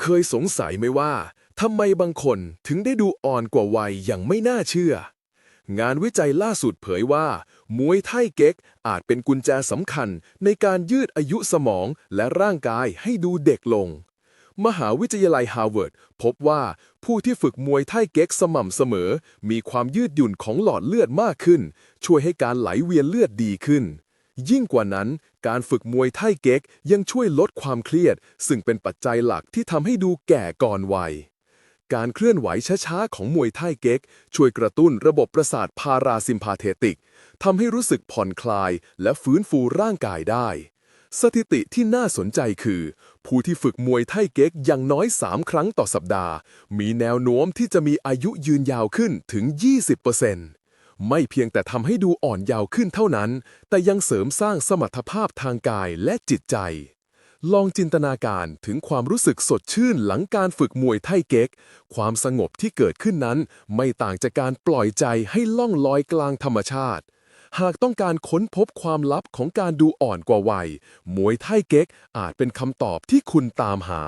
เคยสงสัยไหมว่าทำไมบางคนถึงได้ดูอ่อนกว่าวัยอย่างไม่น่าเชื่อ งานวิจัยล่าสุดเผยว่า มวยไทยเก๊กอาจเป็นกุญแจสำคัญในการยืดอายุสมองและร่างกายให้ดูเด็กลง มหาวิทยาลัยฮาร์วาร์ดพบว่าผู้ที่ฝึกมวยไทยเก๊กสม่ำเสมอ มีความยืดหยุ่นของหลอดเลือดมากขึ้น ช่วยให้การไหลเวียนเลือดดีขึ้น ยิ่งกว่านั้น การฝึกมวยไทเก๊กยังช่วยลดความเครียด ซึ่งเป็นปัจจัยหลักที่ทำให้ดูแก่ก่อนวัย การเคลื่อนไหวช้าๆ ของมวยไทเก๊ก ช่วยกระตุ้นระบบประสาทพาราซิมพาเทติกทำให้รู้สึกผ่อนคลายและฟื้นฟูร่างกายได้ สถิติที่น่าสนใจคือ ผู้ที่ฝึกมวยไทเก๊กอย่างน้อย 3 ครั้งต่อสัปดาห์ มีแนวโน้มที่จะมีอายุยืนยาวขึ้นถึง 20% ไม่เพียงแต่ทำให้ดูอ่อนเยาว์ขึ้นเท่านั้น แต่ยังเสริมสร้างสมรรถภาพทางกายและจิตใจ ลองจินตนาการถึงความรู้สึกสดชื่นหลังการฝึกมวยไทเก๊ก ความสงบที่เกิดขึ้นนั้น ไม่ต่างจากการปล่อยใจให้ล่องลอยกลางธรรมชาติ หากต้องการค้นพบความลับของการดูอ่อนกว่าวัย มวยไทเก๊กอาจเป็นคำตอบที่คุณตามหา